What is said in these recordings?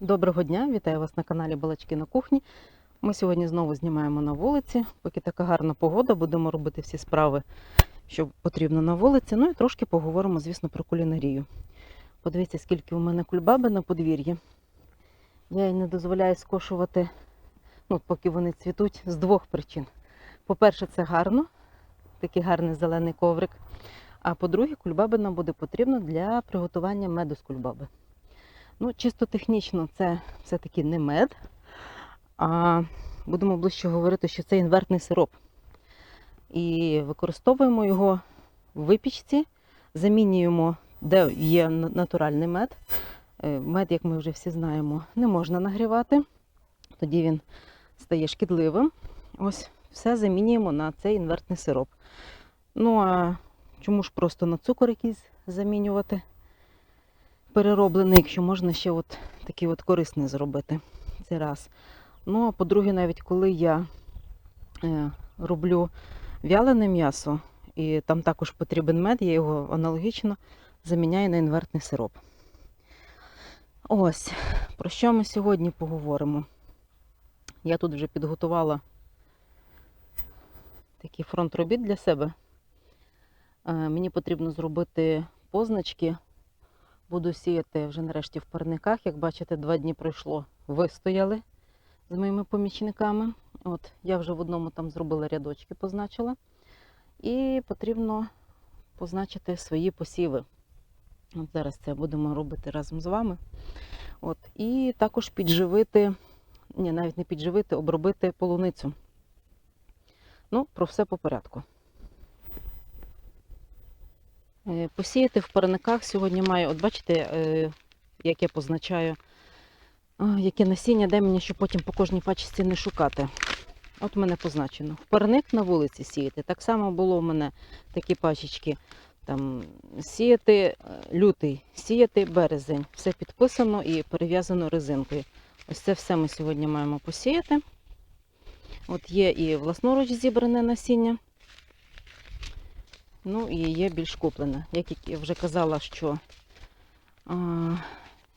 Доброго дня, вітаю вас на каналі Балачки на кухні. Ми сьогодні знову знімаємо на вулиці. Поки така гарна погода, будемо робити всі справи, що потрібно на вулиці. Ну і трошки поговоримо, звісно, про кулінарію. Подивіться, скільки у мене кульбаби на подвір'ї. Я їй не дозволяю скошувати, ну, поки вони цвітуть, з двох причин. По-перше, це гарно, такий гарний зелений коврик. А по-друге, кульбаби нам буде потрібно для приготування меду з кульбаби. Ну, чисто технічно, це все-таки не мед, а будемо ближче говорити, що це інвертний сироп. І використовуємо його в випічці, замінюємо, де є натуральний мед. Е, Мед, як ми вже всі знаємо, не можна нагрівати, тоді він стає шкідливим. Ось все замінюємо на цей інвертний сироп. Ну а чому ж просто на цукор якийсь замінювати? Перероблений, якщо можна ще от такий от корисний зробити. Це раз. Ну, а по-друге, навіть коли я е, роблю вялене м'ясо, і там також потрібен мед, я його аналогічно заміняю на інвертний сироп. Ось, про що ми сьогодні поговоримо. Я тут вже підготувала такий фронт робіт для себе. Е, Мені потрібно зробити позначки Буду сіяти вже нарешті в парниках. Як бачите, два дні пройшло, вистояли з моїми помічниками. От я вже в одному там зробила рядочки, позначила. І потрібно позначити свої посіви. От зараз це будемо робити разом з вами. От, і також підживити, ні, навіть не підживити, обробити полуницю. Ну, про все по порядку. Е, Посіяти в парниках сьогодні маю, от бачите, е, як я позначаю, яке насіння, де мені, щоб потім по кожній пачці не шукати. От мене позначено. В парник на вулиці сіяти. Так само було в мене такі пачечки. Там сіяти е, лютий, сіяти березень. Все підписано і перев'язано резинкою. Ось це все ми сьогодні маємо посіяти. От є і власноруч зібране насіння. Ну і є більш куплене. Як я вже казала, що а,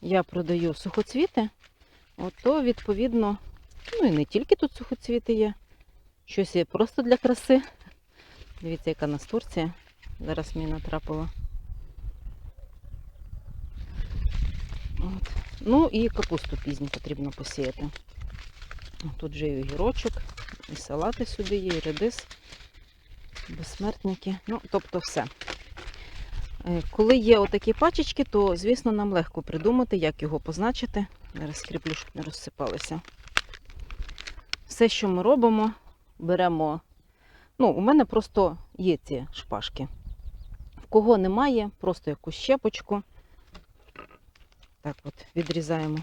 я продаю сухоцвіти, от, то відповідно, ну і не тільки тут сухоцвіти є, щось є просто для краси. Дивіться, яка настурція. Зараз мені натрапила. От. Ну і капусту пізню потрібно посіяти. Тут вже і огірочок, і салати сюди є, і редис безсмертники, ну, тобто все. Е, Коли є отакі пачечки, то, звісно, нам легко придумати, як його позначити. Зараз скріплю, щоб не розсипалися. Все, що ми робимо, беремо. Ну, у мене просто є ці шпажки. В кого немає, просто якусь щепочку. Так от, відрізаємо.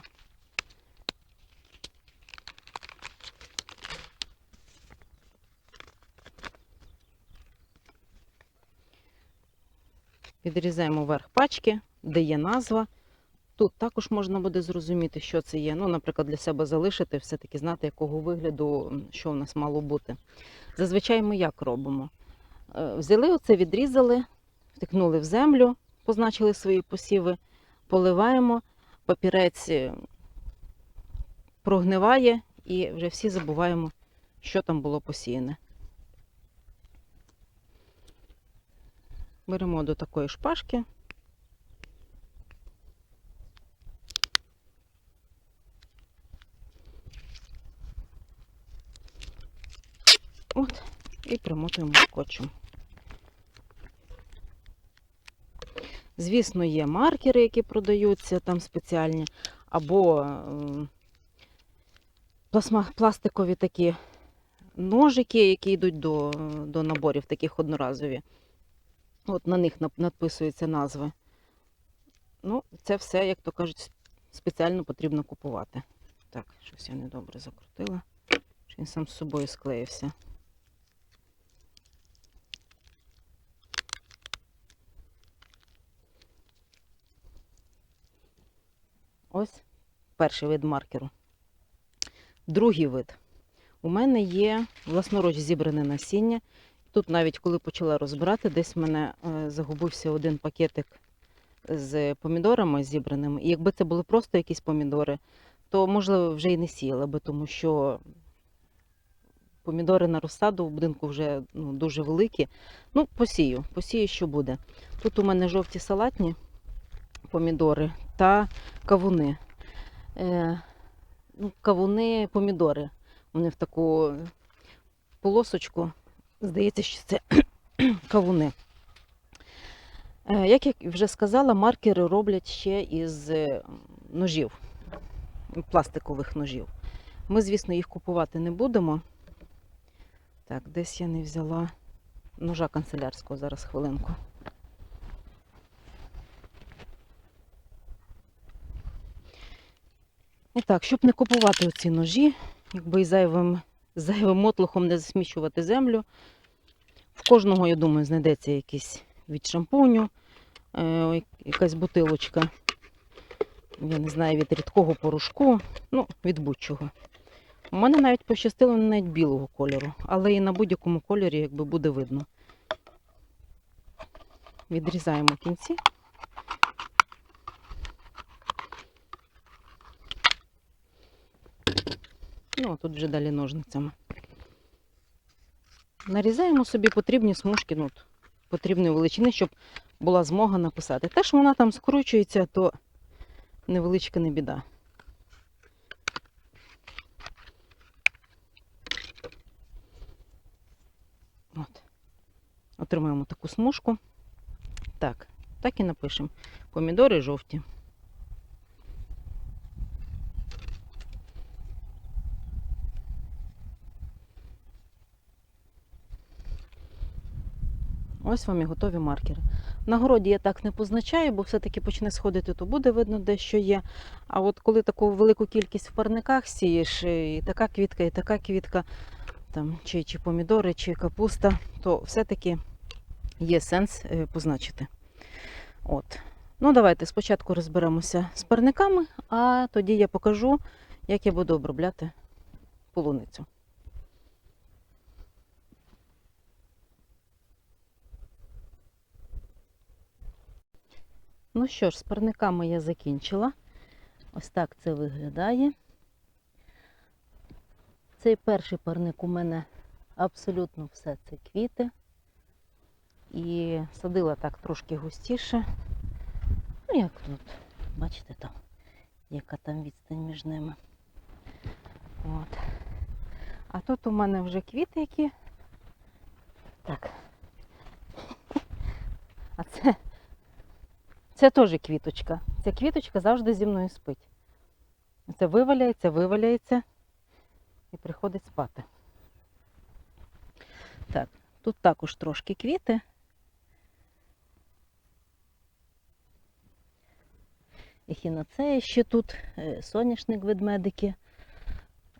Відрізаємо верх пачки, де є назва. Тут також можна буде зрозуміти, що це є. Ну, наприклад, для себе залишити, все-таки знати, якого вигляду, що в нас мало бути. Зазвичай ми як робимо? Е, Взяли оце, відрізали, втикнули в землю, позначили свої посіви, поливаємо, папірець е, прогниває і вже всі забуваємо, що там було посіяне. Беремо до такої шпажки. От, і примотуємо скотчем. Звісно, є маркери, які продаються там спеціальні, або пластикові такі ножики, які йдуть до, до наборів, таких одноразові. От на них надписуються назви. Ну, це все, як то кажуть, спеціально потрібно купувати. Так, щось я недобре закрутила. Він сам з собою склеївся. Ось перший вид маркеру. Другий вид. У мене є власноруч зібране насіння. Тут навіть коли почала розбирати, десь в мене е, загубився один пакетик з помідорами зібраними. І якби це були просто якісь помідори, то можливо вже і не сіяла би, тому що помідори на розсаду в будинку вже ну, дуже великі. Ну, посію, посію, що буде. Тут у мене жовті салатні помідори та кавуни. Е, ну, кавуни, помідори. Вони в таку полосочку. Здається, що це кавуни. Е, Як я вже сказала, маркери роблять ще із е, ножів, пластикових ножів. Ми, звісно, їх купувати не будемо. Так, десь я не взяла ножа канцелярського зараз хвилинку. І так, щоб не купувати оці ножі, якби і зайвим, зайвим мотлухом не засмічувати землю. В кожного, я думаю, знайдеться якийсь від шампуню, е, якась бутилочка. Я не знаю, від рідкого порошку, ну, від будь-чого. У мене навіть пощастило не навіть білого кольору, але і на будь-якому кольорі якби буде видно. Відрізаємо кінці. Ну, а тут вже далі ножницями. Нарізаємо собі потрібні смужки, ну, потрібної величини, щоб була змога написати. Те, що вона там скручується, то невеличка не біда. От. Отримаємо таку смужку. Так, так і напишемо. Помідори жовті. Ось вам і готові маркери. На городі я так не позначаю, бо все-таки почне сходити, то буде видно, де що є. А от коли таку велику кількість в парниках сієш, і така квітка, і така квітка, там, чи, чи помідори, чи капуста, то все-таки є сенс е, позначити. От. Ну, давайте спочатку розберемося з парниками, а тоді я покажу, як я буду обробляти полуницю. Ну що ж, з парниками я закінчила. Ось так це виглядає. Цей перший парник у мене абсолютно все це квіти. І садила так трошки густіше. Ну, як тут, бачите там, яка там відстань між ними. От. А тут у мене вже квіти, які. Так. А це це теж квіточка. Ця квіточка завжди зі мною спить. Це виваляється, виваляється і приходить спати. Так, тут також трошки квіти. Ехінацея ще тут, е, соняшник ведмедики.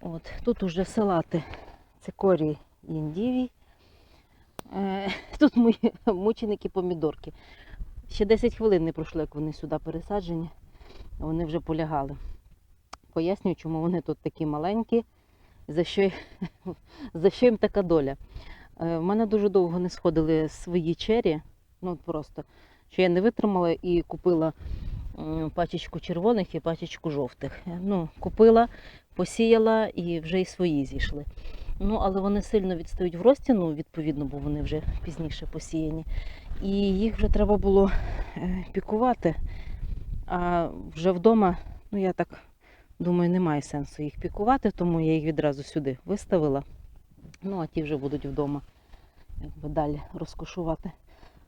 От, тут уже салати цикорій і індівій. Е, Тут мої мученики помідорки. Ще 10 хвилин не пройшло, як вони сюди пересаджені. Вони вже полягали. Пояснюю, чому вони тут такі маленькі, за що, за що їм така доля. Е, В мене дуже довго не сходили свої чері, ну просто, що я не витримала і купила пачечку червоних і пачечку жовтих. Е, Ну, купила, посіяла і вже і свої зійшли. Ну, але вони сильно відстають в рості, ну, відповідно, бо вони вже пізніше посіяні. І їх вже треба було е, пікувати. А вже вдома, ну я так думаю, немає сенсу їх пікувати, тому я їх відразу сюди виставила. Ну, а ті вже будуть вдома якби далі розкошувати.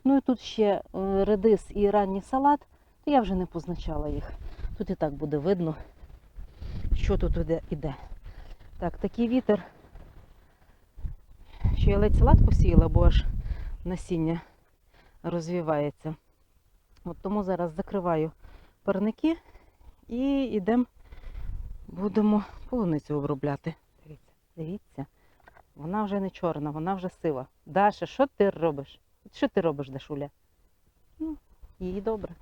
Ну і тут ще е, редис і ранній салат, то я вже не позначала їх. Тут і так буде видно, що тут іде. Так, такий вітер, що я ледь салат посіяла, бо аж насіння розвивається. От тому зараз закриваю парники і йдемо, будемо полуницю обробляти. Дивіться, дивіться, вона вже не чорна, вона вже сива. Даша, що ти робиш? Що ти робиш, Дашуля? Ну, їй добре.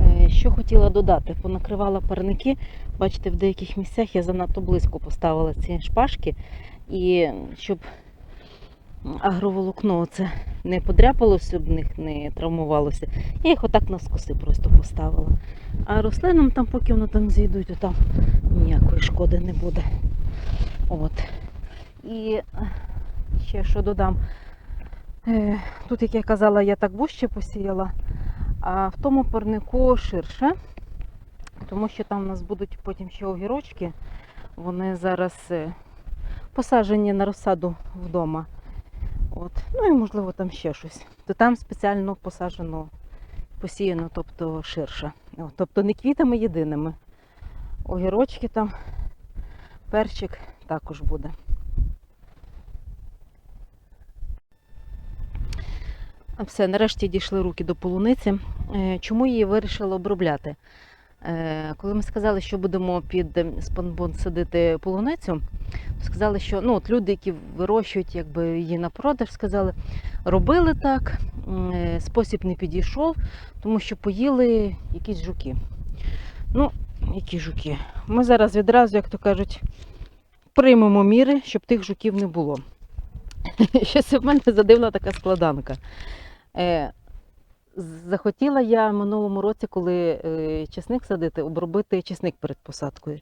Е, Що хотіла додати, понакривала парники. Бачите, в деяких місцях я занадто близько поставила ці шпажки. І щоб агроволокно це не подряпалося, щоб них не травмувалося. Я їх отак на скоси просто поставила. А рослинам там, поки воно там зійдуть, там ніякої шкоди не буде. От. І е, ще що додам. Е, Тут, як я казала, я так вужче посіяла, а в тому парнику ширше, тому що там у нас будуть потім ще огірочки. Вони зараз е, посаджені на розсаду вдома. От. Ну і можливо там ще щось. То там спеціально посаджено, посіяно, тобто ширше. От, тобто не квітами єдиними. Огірочки там, перчик також буде. Все, нарешті дійшли руки до полуниці. Е, Чому її вирішила обробляти? Е, Коли ми сказали, що будемо під ем, спанбон садити полуницю, то сказали, що ну, от люди, які вирощують якби, її на продаж, сказали, робили так, е, спосіб не підійшов, тому що поїли якісь жуки. Ну, які жуки? Ми зараз відразу, як то кажуть, приймемо міри, щоб тих жуків не було. Щось в мене задивна така складанка. Захотіла я минулому році, коли е, чесник садити, обробити чесник перед посадкою.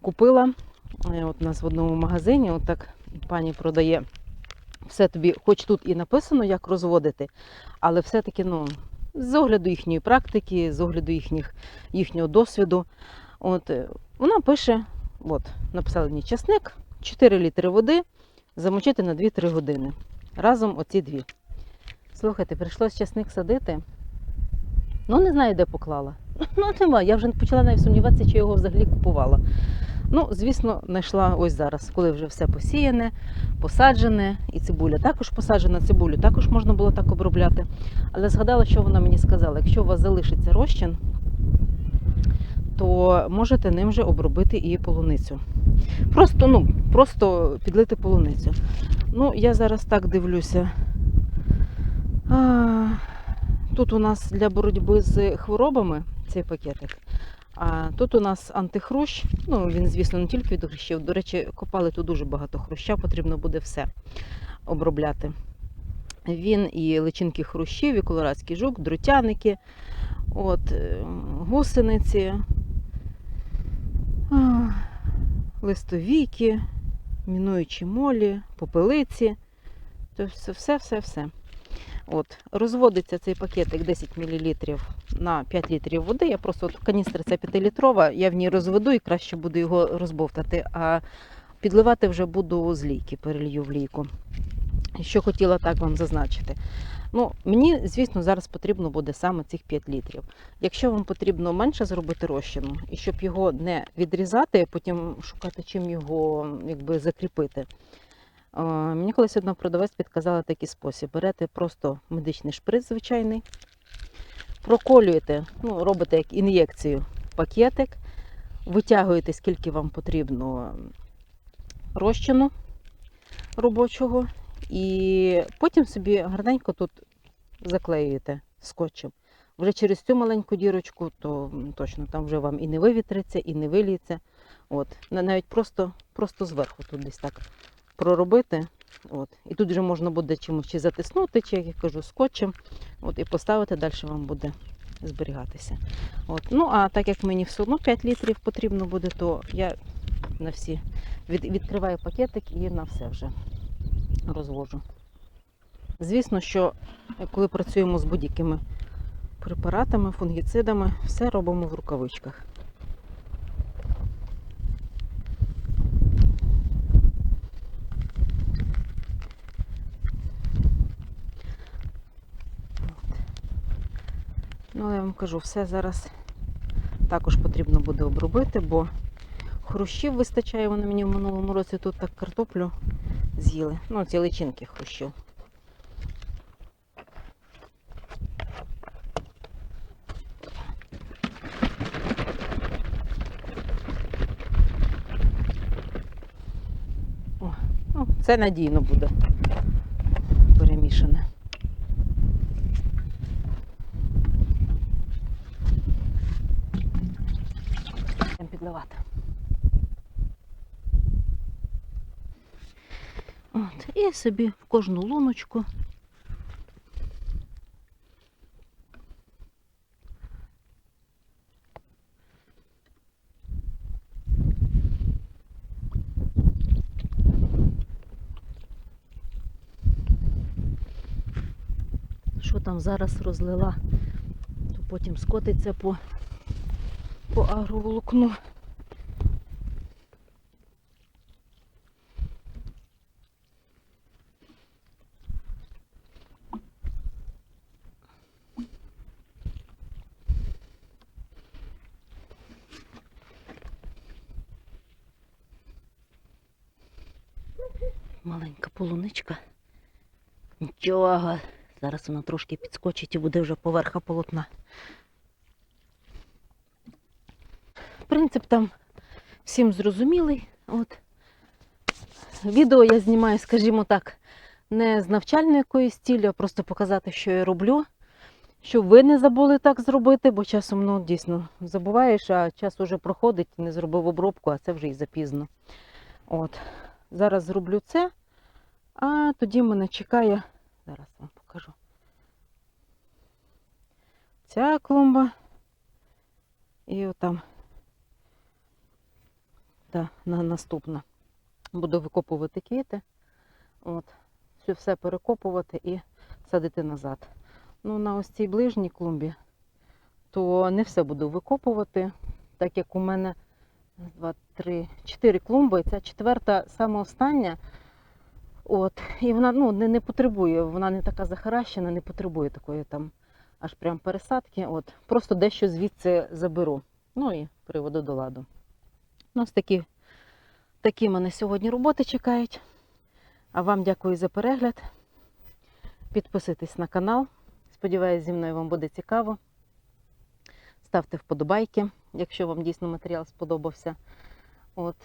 Купила е, от у нас в одному магазині, от так пані продає. Все тобі, хоч тут і написано, як розводити, але все-таки ну, з огляду їхньої практики, з огляду їхніх, їхнього досвіду. От, е, вона пише: от, написали мені чесник, 4 літри води, замочити на 2-3 години. Разом оці дві. Слухайте, прийшлось часник садити. Ну, не знаю, де поклала. Ну, нема. Я вже почала навіть сумніватися, чи його взагалі купувала. Ну, звісно, знайшла ось зараз, коли вже все посіяне, посаджене, і цибуля також посаджена, цибулю також можна було так обробляти. Але згадала, що вона мені сказала: якщо у вас залишиться розчин, то можете ним же обробити і полуницю. Просто, ну, просто підлити полуницю. Ну, я зараз так дивлюся. Тут у нас для боротьби з хворобами цей пакетик. А тут у нас антихрущ. Ну, він, звісно, не тільки від хрущів. До речі, копали тут дуже багато хруща, потрібно буде все обробляти. Він і личинки хрущів, і колорадський жук, дротяники, от, е, гусениці, листовіки, мінуючі молі, попелиці. Тобто все, все, все. От, розводиться цей пакетик 10 мл на 5 літрів води. Я просто от каністра ця 5-літрова, я в ній розведу і краще буду його розбовтати. А підливати вже буду з лійки, перелью в лійку. Що хотіла так вам зазначити. Ну, мені, звісно, зараз потрібно буде саме цих 5 літрів. Якщо вам потрібно менше зробити розчину, і щоб його не відрізати, потім шукати чим його якби, закріпити. Мені колись одна продавець підказала такий спосіб. Берете просто медичний шприц звичайний, проколюєте, ну, робите як ін'єкцію пакетик, витягуєте, скільки вам потрібно розчину робочого, і потім собі гарненько тут заклеюєте скотчем. Вже через цю маленьку дірочку, то точно там вже вам і не вивітриться, і не виліється. От. Навіть просто, просто зверху тут десь так проробити. От. І тут вже можна буде чимось чи затиснути, чи, як я кажу, скотчем. От, і поставити, далі вам буде зберігатися. От. Ну, а так як мені все одно 5 літрів потрібно буде, то я на всі від, відкриваю пакетик і на все вже розвожу. Звісно, що е, коли працюємо з будь-якими препаратами, фунгіцидами, все робимо в рукавичках. Ну, але я вам кажу, все зараз також потрібно буде обробити, бо хрущів вистачає, вони мені в минулому році тут так картоплю з'їли. Ну, ці личинки хрущів. О, ну, це надійно буде перемішане. Будемо підливати. От, і собі в кожну луночку. Що там зараз розлила, то потім скотиться по, по агроволокну. Маленька полуничка. Нічого. Зараз вона трошки підскочить і буде вже поверха полотна. Принцип там всім зрозумілий. От. Відео я знімаю, скажімо так, не з навчальної якоїсь цілі, а просто показати, що я роблю. Щоб ви не забули так зробити, бо часом ну, дійсно забуваєш, а час уже проходить, не зробив обробку, а це вже і запізно. От. Зараз зроблю це, а тоді мене чекає. Зараз вам покажу. Ця клумба. І отам. Та, на, наступна. Буду викопувати квіти. От. Все, все перекопувати і садити назад. Ну, на ось цій ближній клумбі, то не все буду викопувати, так як у мене раз, два, три, чотири клумби. Ця четверта, саме остання. От, і вона ну, не, не потребує, вона не така захаращена, не потребує такої там аж прям пересадки. От, просто дещо звідси заберу. Ну і приведу до ладу. Ну, ось такі, такі мене сьогодні роботи чекають. А вам дякую за перегляд. Підписуйтесь на канал. Сподіваюсь, зі мною вам буде цікаво. Ставте вподобайки, якщо вам дійсно матеріал сподобався. От.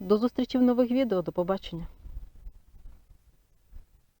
До зустрічі в нових відео. До побачення.